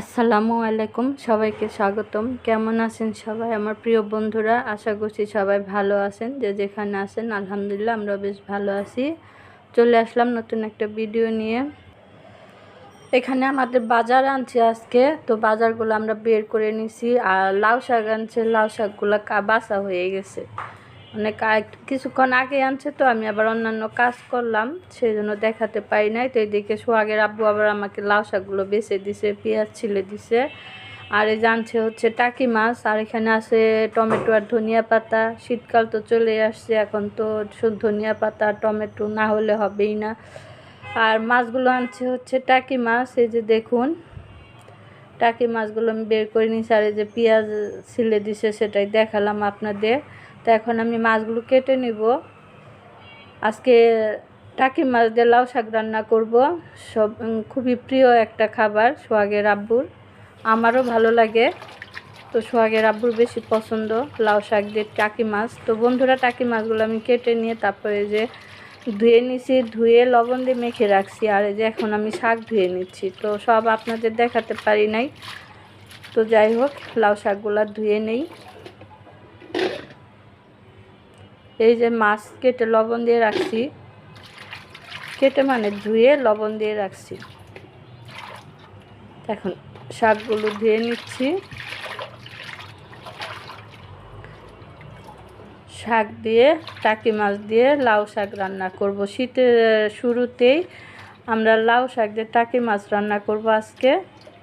আসসালামু আলাইকুম, সবাইকে স্বাগতম। কেমন আছেন সবাই? আমার প্রিয় বন্ধুরা, আশা করছি সবাই ভালো আছেন। যে যেখানে আছেন, আলহামদুলিল্লাহ আমরা বেশ ভালো আছি। চলে আসলাম নতুন একটা ভিডিও নিয়ে। এখানে আমাদের বাজার আনছে আজকে। তো বাজারগুলো আমরা বের করে নিছি। আর লাউ শাক আনছে, লাউ শাকগুলো বাসা হয়ে গেছে। মানে কিছুক্ষণ আগে আনছে তো আমি আবার অন্যান্য কাজ করলাম সেই জন্য দেখাতে পারি নাই। তো এদিকে সোহাগের আব্বু আবার আমাকে লাউ শাকগুলো বেছে দিছে, পেঁয়াজ ছিলে দিছে। আর এই জানছে হচ্ছে টাকি মাছ, আর এখানে আছে টমেটো আর ধনিয়া পাতা। শীতকাল তো চলে আসছে, এখন তো ধনিয়া পাতা টমেটো না হলে হবেই না। আর মাছগুলো আনছে হচ্ছে টাকি মাছ, এই যে দেখুন। টাকি মাছগুলো আমি বের করে নিয়েছি, আর এই যে পেঁয়াজ ছিলে দিছে, সেটাই দেখালাম আপনাদের। তো এখন আমি মাছগুলো কেটে নিব। আজকে টাকি মাছ দিয়ে লাউ শাক রান্না করব। সব খুবই প্রিয় একটা খাবার, সোহাগের আব্বুর। আমারও ভালো লাগে। তো সোহাগের আব্বুর বেশি পছন্দ লাউ শাক দিয়ে টাকি মাছ। তো বন্ধুরা, টাকি মাছগুলো আমি কেটে নিয়ে তারপরে যে ধুয়ে নিছি, ধুয়ে লবণ দিয়ে মেখে রাখছি। আর এই যে এখন আমি শাক ধুয়ে নিচ্ছি। তো সব আপনাদের দেখাতে পারি নাই। তো যাই হোক, লাউ শাকগুলো ধুয়ে নেই। এই যে মাছ কেটে লবণ দিয়ে রাখছি। কেটে মানে ধুয়ে লবণ দিয়ে রাখছি। এখন শাকগুলো ধুয়ে নিচ্ছি। শাক দিয়ে, টাকি মাছ দিয়ে লাউ শাক রান্না করব। শীতের শুরুতেই আমরা লাউ শাক দিয়ে টাকি মাছ রান্না করব আজকে।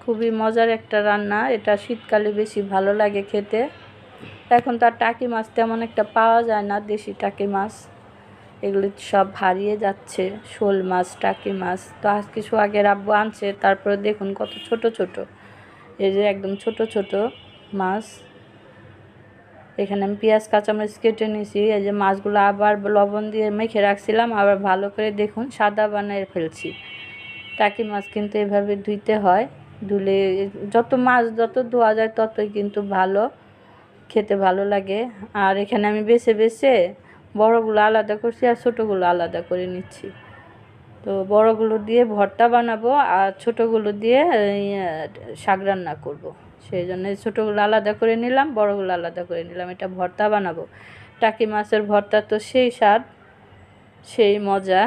খুবই মজার একটা রান্না। এটা শীতকালে বেশি ভালো লাগে খেতে। এখন তো আর টাকি মাছ তেমন একটা পাওয়া যায় না, দেশি টাকি মাছ। এগুলো সব হারিয়ে যাচ্ছে, শোল মাছ, টাকি মাছ। তো আজ কিছু সোহাগের আব্বু আনছে, তারপরে দেখুন কত ছোট ছোট। এই যে একদম ছোট ছোট মাছ। এখানে আমি পেঁয়াজ, কাঁচামরিচ কেটে নিয়েছি। এই যে মাছগুলো আবার লবণ দিয়ে মেখে রাখছিলাম, আবার ভালো করে দেখুন সাদা বানিয়ে ফেলছি। টাকি মাছ কিন্তু এভাবে ধুইতে হয়, ধুলে যত মাছ যত ধোয়া যায় ততই কিন্তু ভালো। খেতে ভালো লাগে। আর এখানে আমি বেছে বেছে বড়গুলো আলাদা করছি আর ছোটোগুলো আলাদা করে নিচ্ছি। তো বড়গুলো দিয়ে ভর্তা বানাবো আর ছোটোগুলো দিয়ে শাক রান্না করব। সেই জন্য ছোটোগুলো আলাদা করে নিলাম, বড়গুলো আলাদা করে নিলাম। এটা ভর্তা বানাবো। টাকি মাছের ভর্তা তো সেই স্বাদ, সেই মজা।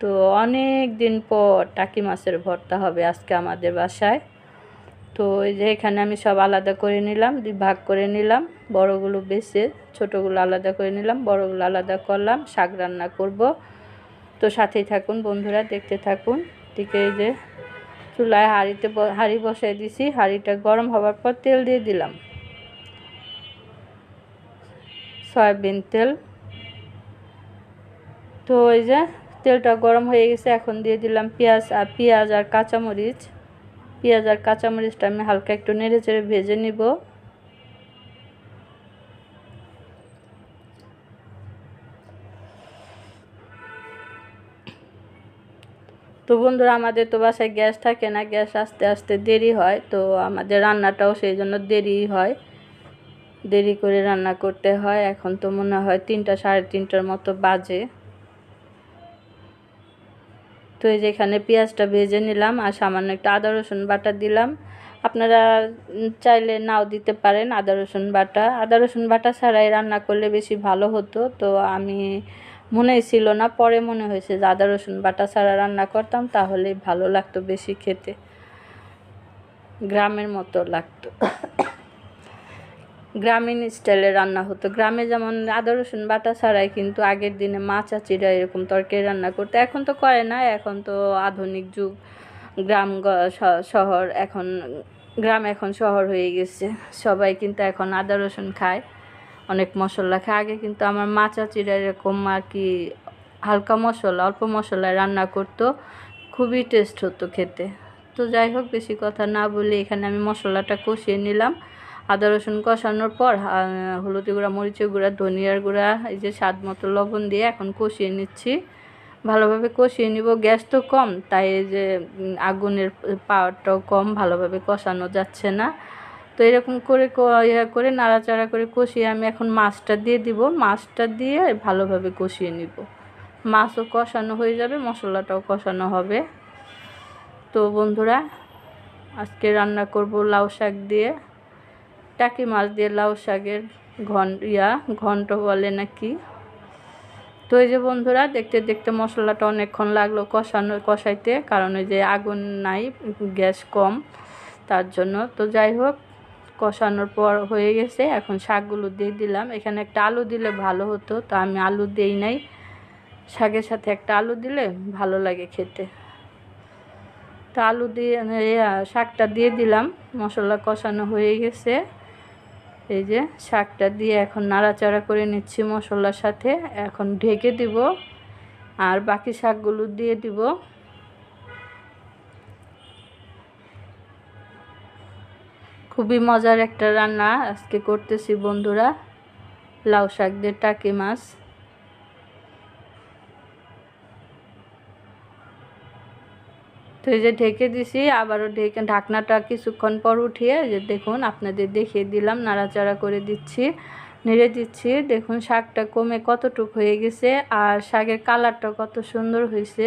তো অনেক দিন পর টাকি মাছের ভর্তা হবে আজকে আমাদের বাসায়। তো এই যে এখানে আমি সব আলাদা করে নিলাম, দুই ভাগ করে নিলাম। বড়গুলো বেছে ছোটোগুলো আলাদা করে নিলাম, বড়গুলো আলাদা করলাম, শাক রান্না করব। তো সাথেই থাকুন বন্ধুরা, দেখতে থাকুন। দিকে এই যে চুলায় হাঁড়িতে হাঁড়ি বসাই দিছি, হাঁড়িটা গরম হওয়ার পর তেল দিয়ে দিলাম। সয়াবিন তেল। তো এই যে তেলটা গরম হয়ে গেছে, এখন দিয়ে দিলাম পেঁয়াজ, আর পেঁয়াজ আর কাঁচামরিচ। পেঁয়াজ আর কাঁচামরিচটা আমি হালকা একটু নেড়ে চেড়ে ভেজে নিব। তো বন্ধুরা, আমাদের তো বাসায় গ্যাস থাকে না, গ্যাস আস্তে আস্তে দেরি হয়, তো আমাদের রান্নাটাও সেই জন্য দেরি হয়। দেরি করে রান্না করতে হয়, এখন তো মনে হয় তিনটা, সাড়ে তিনটার মতো বাজে। তো এই যে এখানে পেঁয়াজটা ভেজে নিলাম আর সামান্য একটু আদা, রসুন বাটা দিলাম। আপনারা চাইলে নাও দিতে পারেন আদা, রসুন বাটা। আদা, রসুন বাটা ছাড়াই রান্না করলে বেশি ভালো হতো। তো আমি মনে ছিল না, পরে মনে হয়েছে যে আদা, রসুন বাটা ছাড়া রান্না করতাম তাহলেই ভালো লাগতো বেশি খেতে। গ্রামের মতো লাগতো। গ্রামীণ স্টাইলে রান্না হতো। গ্রামে যেমন আদা, রসুন, বাটা ছাড়াই কিন্তু আগের দিনে মা চাচিরা এরকম তরকারি রান্না করতো। এখন তো করে না, এখন তো আধুনিক যুগ। গ্রাম শহর এখন, গ্রাম এখন শহর হয়ে গেছে। সবাই কিন্তু এখন আদা, রসুন খায়, অনেক মশলা খায়। আগে কিন্তু আমার মা চাচিরা এরকম আর কি হালকা মশলা, অল্প মশলায় রান্না করতো। খুবই টেস্ট হতো খেতে। তো যাই হোক, বেশি কথা না বলে এখানে আমি মশলাটা কষিয়ে নিলাম। আদা, রসুন কষানোর পর হলুদি গুঁড়া, মরিচের গুঁড়া, ধনিয়ার গুঁড়া, এই যে স্বাদ মতো লবণ দিয়ে এখন কষিয়ে নিচ্ছি। ভালোভাবে কষিয়ে নিব। গ্যাস তো কম, তাই যে আগুনের পাওয়ারটাও কম, ভালোভাবে কষানো যাচ্ছে না। তো এরকম করে করে, নাড়াচাড়া করে কষিয়ে আমি এখন মাছটা দিয়ে দিব। মাছটা দিয়ে ভালোভাবে কষিয়ে নিব। মাছও কষানো হয়ে যাবে, মশলাটাও কষানো হবে। তো বন্ধুরা, আজকে রান্না করব লাউ শাক দিয়ে। টাকি মাছ দিয়ে লাউ শাকের ঘন, ইয়া, ঘন্ট বলে নাকি? তো এই যে বন্ধুরা, দেখতে দেখতে মশলাটা অনেকক্ষণ লাগল কষানো, কষাইতে, কারণ ওই যে আগুন নাই, গ্যাস কম, তার জন্য। তো যাই হোক, কষানোর পর হয়ে গেছে। এখন শাকগুলো দিয়ে দিলাম। এখানে একটা আলু দিলে ভালো হতো, তো আমি আলু দেই নাই। শাকের সাথে একটা আলু দিলে ভালো লাগে খেতে। তো আলু দিয়ে শাকটা দিয়ে দিলাম। মশলা কষানো হয়ে গেছে। এই যে শাকটা দিয়ে এখন নাড়াচাড়া করে নিচ্ছি মশলার সাথে। এখন ঢেকে দিব আর বাকি শাকগুলো দিয়ে দিব। খুবই মজার একটা রান্না আজকে করতেছি বন্ধুরা। লাউ শাক দিয়ে টাকি মাছ। তো এই যে ঢেকে দিছি, আবারও ঢেকে ঢাকনাটা কিছুক্ষণ পর উঠিয়ে যে দেখুন আপনাদের দেখিয়ে দিলাম, নাড়াচাড়া করে দিচ্ছি, নেড়ে দিচ্ছি। দেখুন শাকটা কমে কতটুক হয়ে গেছে আর শাকের কালারটা কত সুন্দর হয়েছে,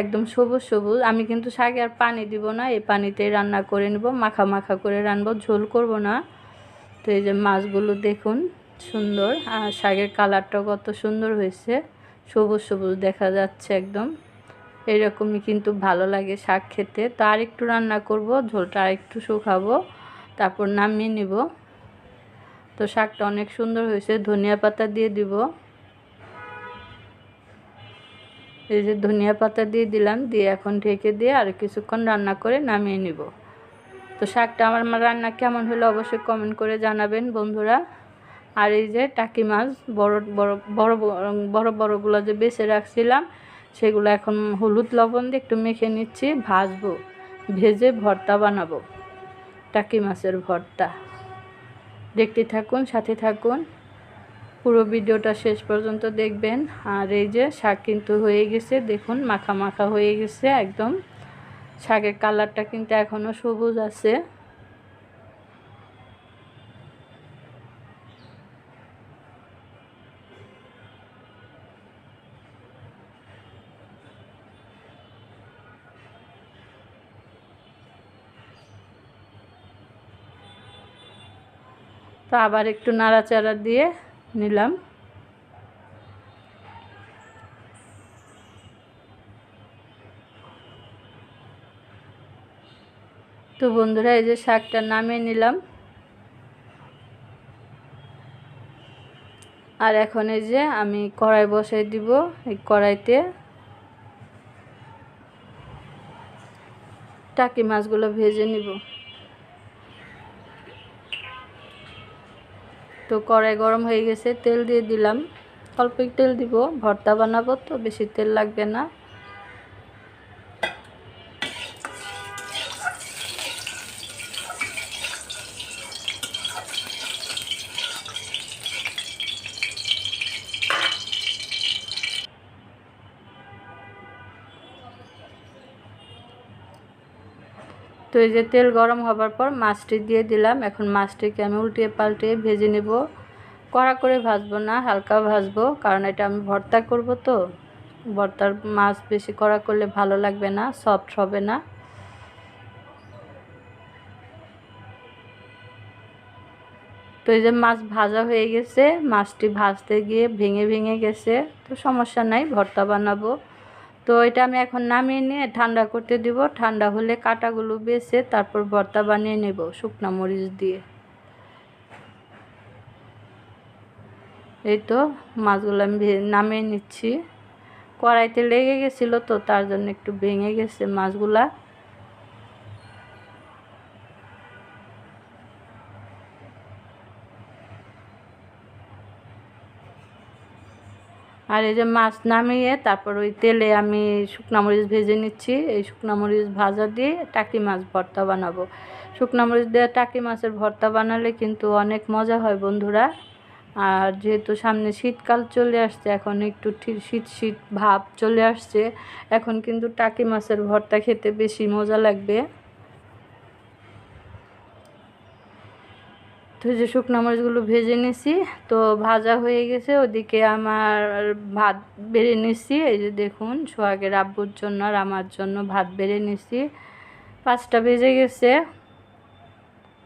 একদম সবুজ সবুজ। আমি কিন্তু শাকে আর পানি দিব না, এই পানিতেই রান্না করে নেব, মাখা মাখা করে রানবো, ঝোল করব না। তো এই যে মাছগুলো দেখুন সুন্দর আর শাকের কালারটা কত সুন্দর হয়েছে, সবুজ সবুজ দেখা যাচ্ছে একদম। এরকমই কিন্তু ভালো লাগে শাক খেতে। তো আর একটু রান্না করব, ঝোলটা আর একটু শুকাবো, তারপর নামিয়ে নিব। তো শাকটা অনেক সুন্দর হয়েছে, ধনিয়া পাতা দিয়ে দিব। এই যে ধনিয়া পাতা দিয়ে দিলাম, দিয়ে এখন ঢেকে দিয়ে আর কিছুক্ষণ রান্না করে নামিয়ে নিব। তো শাকটা আমার রান্না কেমন হলো অবশ্যই কমেন্ট করে জানাবেন বন্ধুরা। আর এই যে টাকি মাছ বড় বড় বড় বড়, বড়গুলো যে বেছে রাখছিলাম সেগুলো এখন হলুদ লবণ দিয়ে একটু মেখে নিচ্ছি, ভাজবো, ভেজে ভর্তা বানাবো। টাকি মাছের ভর্তা। দেখতে থাকুন, সাথে থাকুন। পুরো ভিডিওটা শেষ পর্যন্ত দেখবেন। আর এই যে শাক কিন্তু হয়ে গেছে, দেখুন, মাখা মাখা হয়ে গেছে একদম। শাকের কালারটা কিন্তু এখনও সবুজ আছে। তো আবার একটু নাড়াচাড়া দিয়ে নিলাম। তো বন্ধুরা, এই যে শাকটা নামিয়ে নিলাম। আর এখন এই যে আমি কড়াই বসাই দিব এই কড়াইতে। টাকি মাছগুলো ভেজে নিব। তো কড়াই গরম হয়ে গেছে, তেল দিয়ে দিলাম। অল্প তেল দিব, ভর্তা বানাবো তো, বেশি তেল লাগবে না। তো এই যে তেল গরম হবার পর মাছটি দিয়ে দিলাম। এখন মাছটিকে আমি উল্টিয়ে পাল্টিয়ে ভেজে নেব। কড়া করে ভাজবো না, হালকা ভাজবো, কারণ এটা আমি ভর্তা করব তো। ভর্তার মাছ বেশি কড়া করলে ভালো লাগবে না সফট হবে না। তো এই যে মাছ ভাজা হয়ে গেছে, মাছটি ভাজতে গিয়ে ভেঙে ভেঙে গেছে, তো সমস্যা নাই, ভর্তা বানাবো। তো এটা আমি এখন নামিয়ে নিয়ে ঠান্ডা করতে দিব। ঠান্ডা হলে কাটাগুলো বেছে তারপর ভর্তা বানিয়ে নেব শুকনো মরিচ দিয়ে। এই তো মাছগুলো আমি নামিয়ে নিচ্ছি। কড়াইতে লেগে গেছিল তো তার জন্য একটু ভেঙে গেছে মাছগুলা। আর এই যে মাছ নামিয়ে তারপর ওই তেলে আমি শুকনা মরিচ ভেজে নিচ্ছি। এই শুকনা মরিচ ভাজা দিয়ে টাকি মাছ ভর্তা বানাবো। শুকনা মরিচ দিয়ে টাকি মাছের ভর্তা বানালে কিন্তু অনেক মজা হয় বন্ধুরা। আর যেহেতু সামনে শীতকাল চলে আসছে, এখন একটু শীত শীত ভাব চলে আসছে, এখন কিন্তু টাকি মাছের ভর্তা খেতে বেশি মজা লাগবে। যে শুকনো মরিচগুলো ভেজে নিছি, তো ভাজা হয়ে গেছে। ওদিকে আমার ভাত বেড়ে নিছি, এই যে দেখুন সোহাগের আব্বুর জন্য আর আমার জন্য ভাত বেড়ে নিছি। পাঁচটা বেজে গেছে,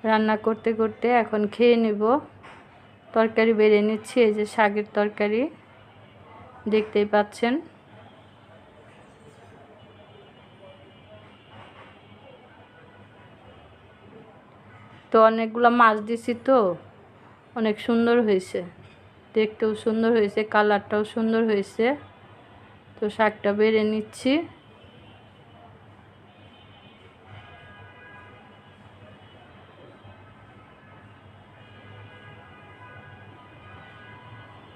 রান্না করতে করতে এখন খেয়ে নিব। তরকারি বেড়ে নিচ্ছি, এই যে শাকের তরকারি, দেখতেই পাচ্ছেন। তো অনেকগুলো মাছ দিছি তো। অনেক সুন্দর হয়েছে। দেখতেও সুন্দর হয়েছে, কালারটাও সুন্দর হয়েছে। তো শাকটা বেড়ে নিচ্ছি।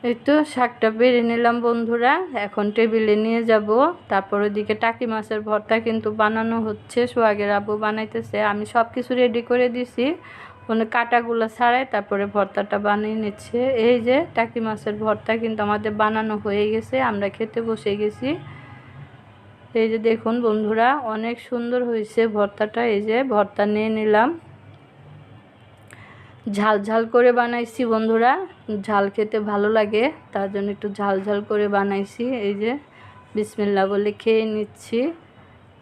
এই তো শাকটা বেড়ে নিলাম বন্ধুরা, এখন টেবিলে নিয়ে যাব। তারপর ওদিকে টাকি মাছের ভর্তা কিন্তু বানানো হচ্ছে সোয়াগের আবু বানাইতেছে। আমি সব কিছু রেডি করে দিছি। মানে কাটাগুলো ছাড়াই তারপরে ভর্তাটা বানিয়ে নিচ্ছে। এই যে টাকি মাছের ভর্তা কিন্তু আমাদের বানানো হয়ে গেছে, আমরা খেতে বসে গেছি। এই যে দেখুন বন্ধুরা, অনেক সুন্দর হয়েছে ভর্তাটা। এই যে ভর্তা নিয়ে নিলাম। ঝাল ঝাল করে বানাইছি বন্ধুরা। ঝাল খেতে ভালো লাগে, তার জন্য একটু ঝাল ঝাল করে বানাইছি। এই যে বিসমিল্লা বলে খেয়ে নিচ্ছি।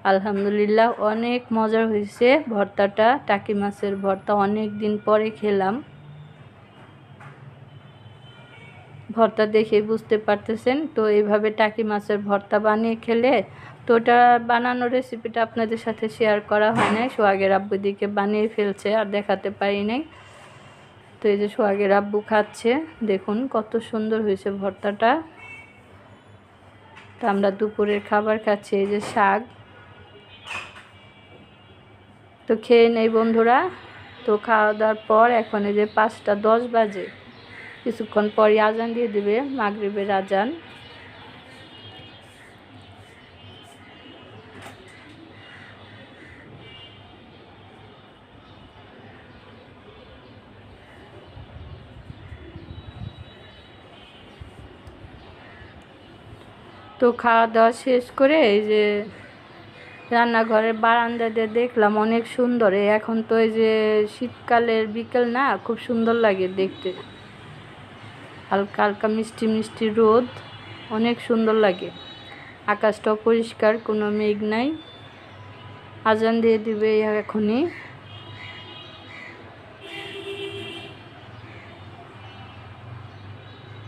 আলহামদুলিল্লাহ অনেক মজার হয়েছে ভর্তাটা, টাকি মাছের ভর্তা অনেক দিন পরে খেলাম। ভর্তা দেখে বুঝতে পারতেছেন? তো এইভাবে টাকি মাছের ভর্তা বানিয়ে খেলে তো ওটা বানানোর রেসিপিটা আপনাদের সাথে শেয়ার করা হয় নাই, সোহাগের আব্বু দিকে বানিয়ে ফেলছে আর দেখাতে পারি নাই। তো এই যে সোহাগের আব্বু খাচ্ছে, দেখুন কত সুন্দর হয়েছে ভর্তাটা। তো আমরা দুপুরের খাবার খাচ্ছি এই যে শাক। তো খেয়ে নেই বন্ধুরা, তো খাওয়া দাওয়ার পর এখন এই যে পাঁচটা দশ বাজে। কিছুক্ষণ পরই আজান দিয়ে দেবে মাগরীবের আজান। তো খাওয়া দাওয়া শেষ করে এই যে রান্নাঘরের বারান্দা দিয়ে দেখলাম অনেক সুন্দর। এখন তো এই যে শীতকালের বিকেল না, খুব সুন্দর লাগে দেখতে। হালকা হালকা মিষ্টি মিষ্টি রোদ, অনেক সুন্দর লাগে। আকাশটাও পরিষ্কার, কোনো মেঘ নাই। আজান দিয়ে দিবে এখনই।